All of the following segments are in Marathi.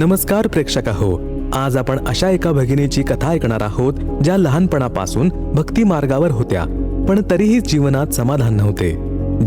नमस्कार प्रेक्षक हो आज आपण अशा एका भगिनीची कथा ऐकणार आहोत ज्या लहानपणापासून भक्ती मार्गावर होत्या पण तरीही जीवनात समाधान नव्हते.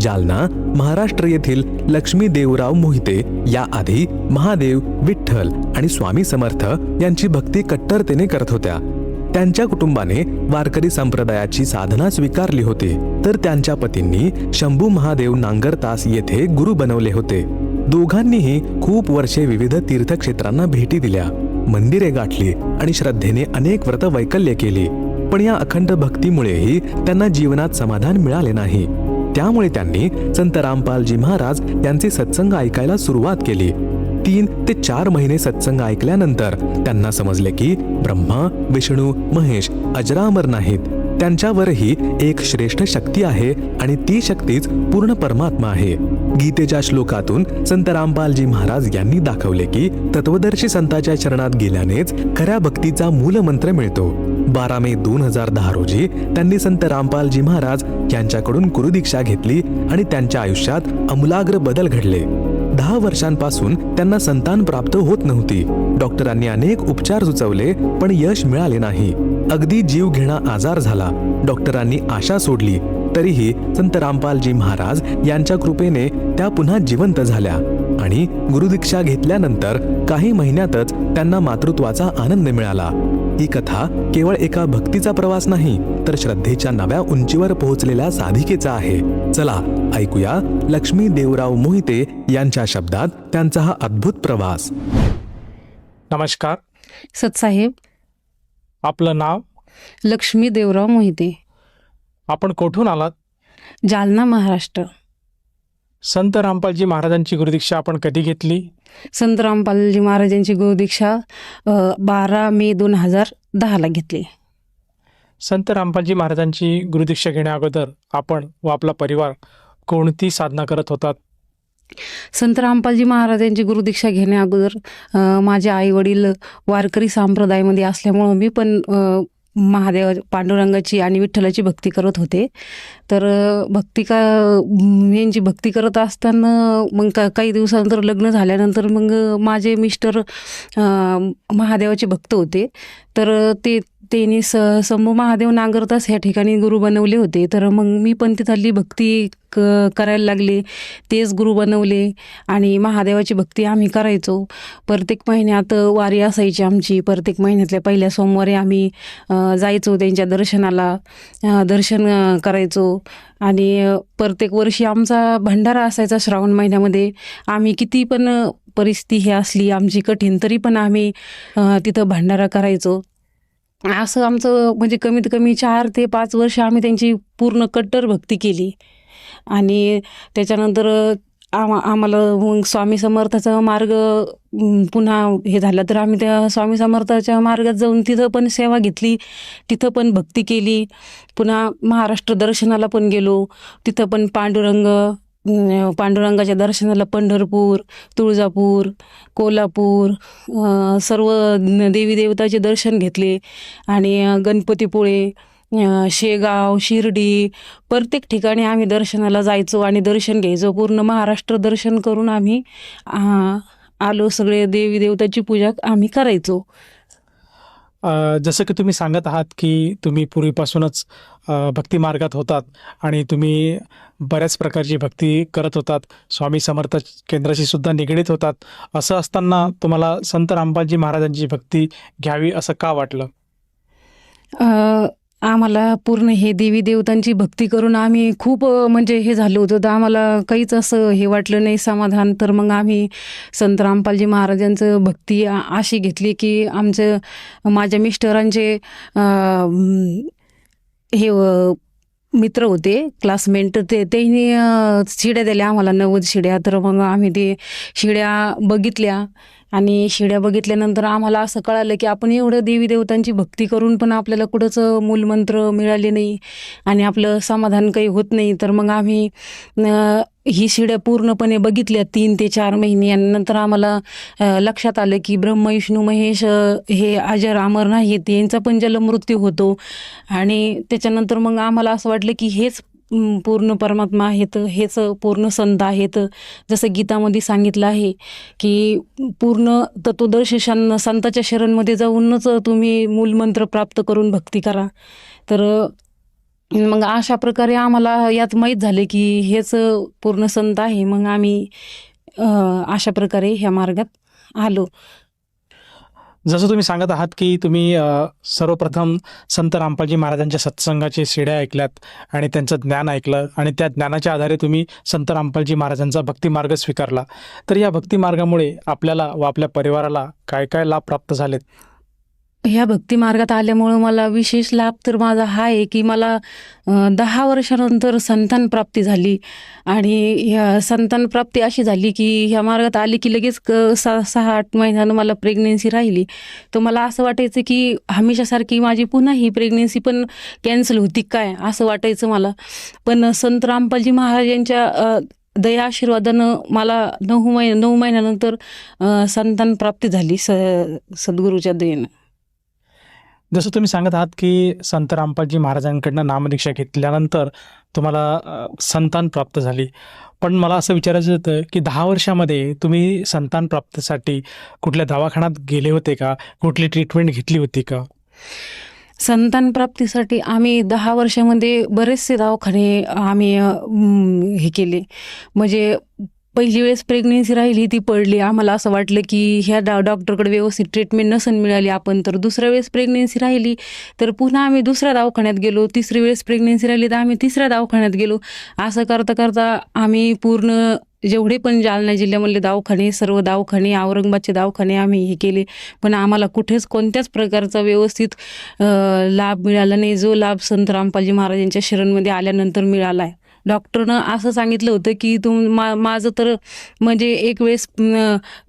जालना महाराष्ट्र येथील लक्ष्मी देवराव मोहिते या आधी महादेव विठ्ठल आणि स्वामी समर्थ यांची भक्ती कट्टरतेने करत होत्या. त्यांच्या कुटुंबाने वारकरी संप्रदायाची साधना स्वीकारली होती तर त्यांच्या पतींनी शंभू महादेव नांगरतास येथे गुरु बनवले होते. दोघांनीही खूप वर्षे विविध तीर्थक्षेत्रांना भेटी दिल्या. मंदिरे गाठली आणि श्रद्धेने अनेक व्रत वैकल्य केली. पण या अखंड भक्तीमुळेही त्यांना जीवनात समाधान मिळाले नाही. त्यामुळे त्यांनी संत रामपालजी महाराज यांचे सत्संग ऐकायला सुरुवात केली. तीन ते चार महिने सत्संग ऐकल्यानंतर त्यांना समजले की ब्रह्मा विष्णू महेश अजरामर नाहीत. त्यांच्यावरही एक श्रेष्ठ शक्ती आहे आणि ती शक्तीच पूर्ण परमात्मा आहे. गीतेच्या श्लोकातून संत रामपालजी महाराज यांनी दाखवले की तत्वदर्शी संताच्या चरणात गेल्यानेच खऱ्या भक्तीचा मूलमंत्र मिळतो. बारा मे दोन हजार दहा रोजी त्यांनी संत रामपालजी महाराज यांच्याकडून गुरुदीक्षा घेतली आणि त्यांच्या आयुष्यात अमूलाग्र बदल घडले. दहा वर्षांपासून त्यांना संतान प्राप्त होत नव्हती. डॉक्टरांनी अनेक उपचार सुचवले पण यश मिळाले नाही. अगदी जीव घेणा आजार झाला. डॉक्टरांनी आशा सोडली. तरीही संत रामपालजी महाराज यांच्या कृपेने त्या पुन्हा जिवंत झाल्या आणि गुरुदीक्षा घेतल्यानंतर काही महिन्यातच त्यांना मातृत्वाचा आनंद मिळाला. ही कथा केवळ एका भक्तीचा प्रवास नाही तर श्रद्धेच्या नव्या उंचीवर पोहोचलेल्या साधिकेचा आहे. चला ऐकूया लक्ष्मी देवराव मोहिते यांच्या शब्दात त्यांचा हा अद्भुत प्रवास. नमस्कार. सतसाहेब आपलं नाव? लक्ष्मी देवराव मोहिते. आपण कोठून आलात? जालना महाराष्ट्र. संत रामपालजी महाराजांची गुरुदीक्षा आपण कधी घेतली? संत रामपालजी महाराजांची गुरुदीक्षा बारा मे दोन हजार दहाला घेतली. संत रामपालजी महाराजांची गुरुदीक्षा घेण्या अगोदर आपण व आपला परिवार कोणती साधना करत होतात? संत रामपालजी महाराजांची गुरुदीक्षा घेण्या अगोदर माझे आई वडील वारकरी संप्रदायामध्ये असल्यामुळं मी पण महादेव पांडुरंगाची आणि विठ्ठलाची भक्ती करत होते. तर भक्ती का यांची भक्ती करत असताना मग का काही दिवसानंतर लग्न झाल्यानंतर मग माझे मिस्टर महादेवाचे भक्त होते. तर ते त्यांनी स शंभू महादेव नांगरतास ह्या ठिकाणी गुरु बनवले होते. तर मग मी पण तिथली भक्ती क करायला लागले. तेच गुरु बनवले आणि महादेवाची भक्ती आम्ही करायचो. प्रत्येक महिन्यात वारी असायची आमची. प्रत्येक महिन्यातल्या पहिल्या सोमवारी आम्ही जायचो त्यांच्या दर्शनाला दर्शन करायचो. आणि प्रत्येक वर्षी आमचा भंडारा असायचा श्रावण महिन्यामध्ये. आम्ही किती पण परिस्थिती ही असली आमची कठीण तरी पण आम्ही तिथं भंडारा करायचो. असं आमचं म्हणजे कमीत कमी चार ते पाच वर्ष आम्ही त्यांची पूर्ण कट्टर भक्ती केली. आणि त्याच्यानंतर आम आम्हाला स्वामी समर्थाचा मार्ग पुन्हा हे झालं तर आम्ही त्या स्वामी समर्थाच्या मार्गात जाऊन तिथं पण सेवा घेतली. तिथं पण भक्ती केली. पुन्हा महाराष्ट्र दर्शनाला पण गेलो. तिथं पण पांडुरंग पांडुरंगाच्या दर्शनाला पंढरपूर तुळजापूर कोल्हापूर सर्व देवी देवताचे दर्शन घेतले. आणि गणपतीपुळे शेगाव शिर्डी प्रत्येक ठिकाणी आम्ही दर्शनाला जायचो आणि दर्शन घ्यायचो. पूर्ण महाराष्ट्र दर्शन करून आम्ही आलो. सगळे देवी देवताची पूजा आम्ही करायचो. जसं की तुम्ही सांगत आहात की तुम्ही पूर्वीपासूनच भक्ती मार्गात होतात आणि तुम्ही बऱ्याच प्रकारची भक्ती करत होतात. स्वामी समर्थ केंद्राशी सुद्धा निगडीत होतात. असं असताना तुम्हाला संत रामबाजी महाराजांची भक्ती घ्यावी असं का वाटलं? आम्हाला पूर्ण हे देवी देवतांची भक्ती करून आम्ही खूप म्हणजे हे झालं होतं. तर आम्हाला काहीच असं हे वाटलं नाही समाधान. तर मग आम्ही संत रामपालजी महाराजांचं भक्ती अशी घेतली की आमचं माझ्या मिस्टरांचे हे मित्र होते क्लासमेट ते त्यांनी शिड्या दिल्या आम्हाला नव्वद शिड्या. तर मग आम्ही ते शिड्या बघितल्या. आणि शिड्या बघितल्यानंतर आम्हाला असं कळालं की आपण एवढं देवी देवतांची भक्ती करून पण आपल्याला कुठंच मूलमंत्र मिळाले नाही आणि आपलं समाधान काही होत नाही. तर मग आम्ही ही शिड्या पूर्णपणे बघितल्या तीन ते चार महिने आणि नंतर आम्हाला लक्षात आलं की ब्रह्म विष्णू महेश हे अजर अमर नाहीत यांचा पण जलमृत्यू होतो आणि त्याच्यानंतर मग आम्हाला असं वाटलं की हेच पूर्ण परमात्मा आहेत हेच पूर्ण संत आहेत. जसं गीतामध्ये सांगितलं आहे की पूर्ण तत्वदर्शी शन संताच्या शरणमध्ये जाऊनच तुम्ही मूलमंत्र प्राप्त करून भक्ती करा. तर मग अशा प्रकारे आम्हाला यात माहीत झाले की हेच पूर्ण संत आहे. मग आम्ही अशा प्रकारे ह्या मार्गात आलो. जसं तुम्ही सांगत आहात की तुम्ही सर्वप्रथम संत रामपालजी महाराजांच्या सत्संगाचे शिड्या ऐकल्यात आणि त्यांचं ज्ञान ऐकलं आणि त्या ज्ञानाच्या आधारे तुम्ही संत रामपालजी महाराजांचा भक्तिमार्ग स्वीकारला. तर या भक्तिमार्गामुळे आपल्याला व आपल्या परिवाराला काय काय लाभ प्राप्त झालेत? ह्या भक्ती मार्गात आल्यामुळं मला विशेष लाभ तर माझा हा आहे की मला दहा वर्षानंतर संतान प्राप्ती झाली. आणि ह्या संतान प्राप्ती अशी झाली की ह्या मार्गात आली की लगेच क सहा सहा आठ महिन्यानं मला प्रेग्नेन्सी राहिली. तर मला असं वाटायचं की हमेशासारखी माझी पुन्हा ही प्रेग्नेन्सी पण कॅन्सल होती काय असं वाटायचं मला. पण संत रामपालजी महाराज यांच्या दया आशीर्वादानं मला नऊ महिन्या नऊ महिन्यानंतर संतान प्राप्ती झाली स सद्गुरूच्या दयेनं. जसं तुम्ही सांगत आहात की संत रामपालजी महाराजांकडनं नामदीक्षा घेतल्यानंतर तुम्हाला संतान प्राप्त झाली. पण मला असं विचारायचं होतं की दहा वर्षामध्ये तुम्ही संतान प्राप्तीसाठी कुठल्या दवाखान्यात गेले होते का? कुठली ट्रीटमेंट घेतली होती का? संतान प्राप्तीसाठी आम्ही दहा वर्षामध्ये बरेचसे दवाखाने आम्ही हे केले. म्हणजे पहिली वेळेस प्रेग्नेन्सी राहिली ती पडली. आम्हाला असं वाटलं की ह्या डॉ डॉक्टरकडे व्यवस्थित ट्रीटमेंट नसन मिळाली. आपण तर दुसऱ्या वेळेस प्रेग्नेन्सी राहिली. तर पुन्हा आम्ही दुसऱ्या दवाखान्यात गेलो. तिसरी वेळेस प्रेग्नेन्सी राहिली तर आम्ही तिसऱ्या दवाखान्यात गेलो. असं करता करता आम्ही पूर्ण जेवढे पण जालना जिल्ह्यामधले दवाखाने सर्व दवाखाने औरंगाबादचे दवाखाने आम्ही हे केले. पण आम्हाला कुठेच कोणत्याच प्रकारचा व्यवस्थित लाभ मिळाला नाही. जो लाभ संत रामपालजी महाराजांच्या शरणमध्ये आल्यानंतर मिळाला आहे डॉक्टरनं असं सांगितलं होतं की तुम मा माझं तर म्हणजे एक वेळेस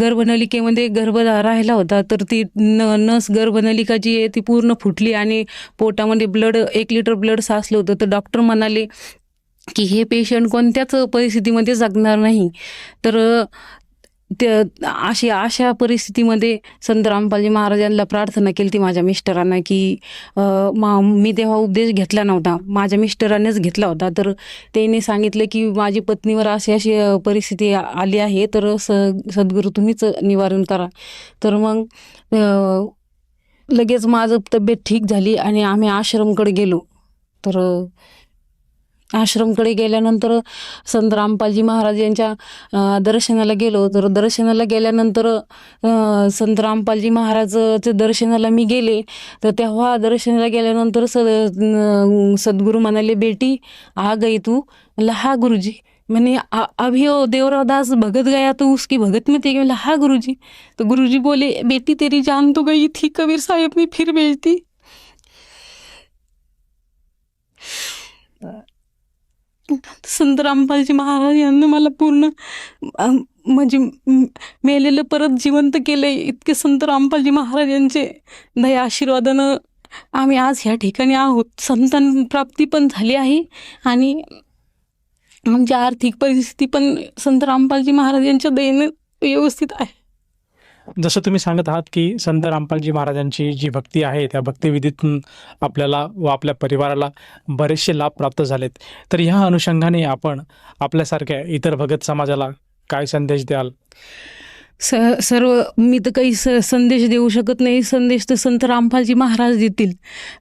गर्भनलिकेमध्ये गर्भ राहिला होता तर ती न नस गर्भनलिका जी आहे ती पूर्ण फुटली आणि पोटामध्ये ब्लड एक लिटर ब्लड साचलं होतं. तर डॉक्टर म्हणाले की हे पेशंट कोणत्याच परिस्थितीमध्ये जगणार नाही. तर त्या अशी अशा परिस्थितीमध्ये संत रामपालजी महाराजांना प्रार्थना केली ती माझ्या मिस्टरांना की मा मी तेव्हा उपदेश घेतला नव्हता. माझ्या मिस्टरांनीच घेतला होता. तर त्यांनी सांगितलं की माझी पत्नीवर अशी अशी परिस्थिती आली आहे. तर स सद्गुरू तुम्हीच निवारण करा. तर मग लगेच माझं तब्येत ठीक झाली आणि आम्ही आश्रमकडे गेलो. तर आश्रमकडे गेल्यानंतर संत रामपालजी महाराज यांच्या दर्शनाला गेलो. तर दर्शनाला गेल्यानंतर संत रामपालजी महाराजच्या दर्शनाला मी गेले. तर तेव्हा दर्शनाला गेल्यानंतर स सद्गुरू म्हणाले बेटी आ गई तू. लहा हा गुरुजी. म्हणे "आ- अभी ओ हो, भगत गया तो उसकी भगत में थे. म्हणलं हा गुरुजी. तो गुरुजी बोले बेटी तेरी जान तो गई थी कबीर साहेब ने फिर भेजती संत रामपालजी महाराज यांनी मला पूर्ण म्हणजे मेलेलं परत जिवंत केले इतके संत रामपालजी महाराज यांचे दया आशीर्वादानं आम्ही आज ह्या ठिकाणी आहोत. संतान प्राप्ती पण झाली आहे आणि म्हणजे आर्थिक परिस्थिती पण संत रामपालजी महाराज यांच्या दयेने व्यवस्थित आहे. जसं तुम्ही सांगत आहात की संत रामपालजी महाराजांची जी भक्ती आहे त्या भक्तिविधीतून आपल्याला व आपल्या परिवाराला बरेचसे लाभ प्राप्त झालेत. तर ह्या अनुषंगाने आपण आपल्यासारख्या इतर भगत समाजाला काय संदेश द्याल? स सर्व मी तर काही स संदेश देऊ शकत नाही. संदेश तर संत रामपालजी महाराज देतील.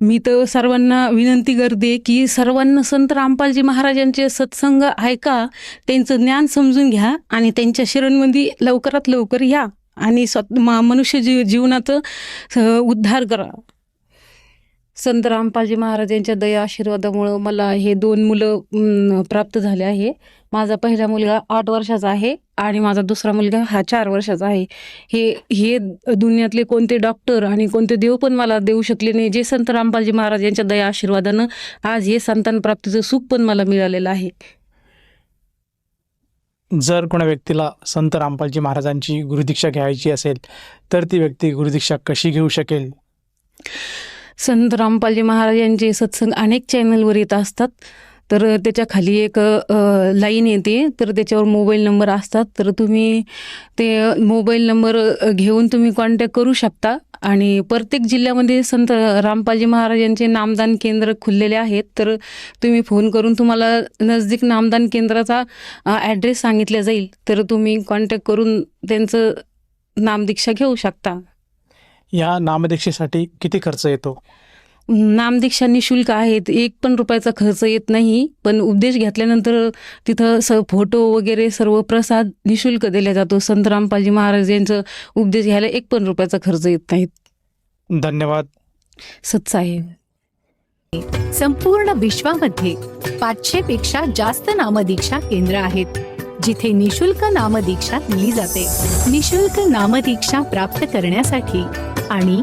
मी तर सर्वांना विनंती करते की सर्वांना संत रामपालजी महाराजांचे सत्संग ऐका त्यांचं ज्ञान समजून घ्या आणि त्यांच्या शरणमध्ये लवकरात लवकर या. आणि स्वत मा- मनुष्य जीव जीवनाचं उद्धार करा. संत रामपालजी महाराज यांच्या दया आशीर्वादामुळं मला हे दोन मुलं प्राप्त झाले आहे. माझा पहिला मुलगा आठ वर्षाचा आहे आणि माझा दुसरा मुलगा हा चार वर्षाचा आहे. हे हे दुनियातले कोणते डॉक्टर आणि कोणते देव पण मला देऊ शकले नाही. जे संत रामपालजी महाराज यांच्या दया आशीर्वादानं आज हे संतान प्राप्तीचं सुख पण मला मिळालेलं आहे. जर कोणा व्यक्तीला संत रामपालजी महाराजांची गुरुदीक्षा घ्यायची असेल तर ती व्यक्ती गुरुदीक्षा कशी घेऊ शकेल? संत रामपालजी महाराज यांचे सत्संग अनेक चॅनलवर येत असतात. तर त्याच्याखाली एक लाईन येते. तर त्याच्यावर मोबाईल नंबर असतात. तर तुम्ही ते मोबाईल नंबर घेऊन तुम्ही कॉन्टॅक्ट करू शकता. आणि प्रत्येक जिल्ह्यामध्ये संत रामपालजी महाराजांचे नामदान केंद्र खुललेले आहेत. तर तुम्ही फोन करून तुम्हाला नजदीक नामदान केंद्राचा ॲड्रेस सांगितला जाईल. तर तुम्ही कॉन्टॅक्ट करून त्यांचं नामदीक्षा घेऊ शकता. या नामदीक्षेसाठी किती खर्च येतो? नामदीक्षा निशुल्क आहेत. एक पण रुपयाचा खर्च येत नाही. पण उपदेश घेतल्यानंतर तिथं स फोटो वगैरे सर्व प्रसाद निशुल्क दिला जातो. संत रामपालजी महाराज यांचं उपदेश घ्यायला एक पण रुपयाचा खर्च येत नाहीत. धन्यवाद. आहे संपूर्ण विश्वामध्ये पाचशे पेक्षा जास्त नामदीक्षा केंद्र आहेत. जिथे निशुल्क नामदीक्षा दिली जाते. निशुल्क नामदीक्षा प्राप्त करण्यासाठी आणि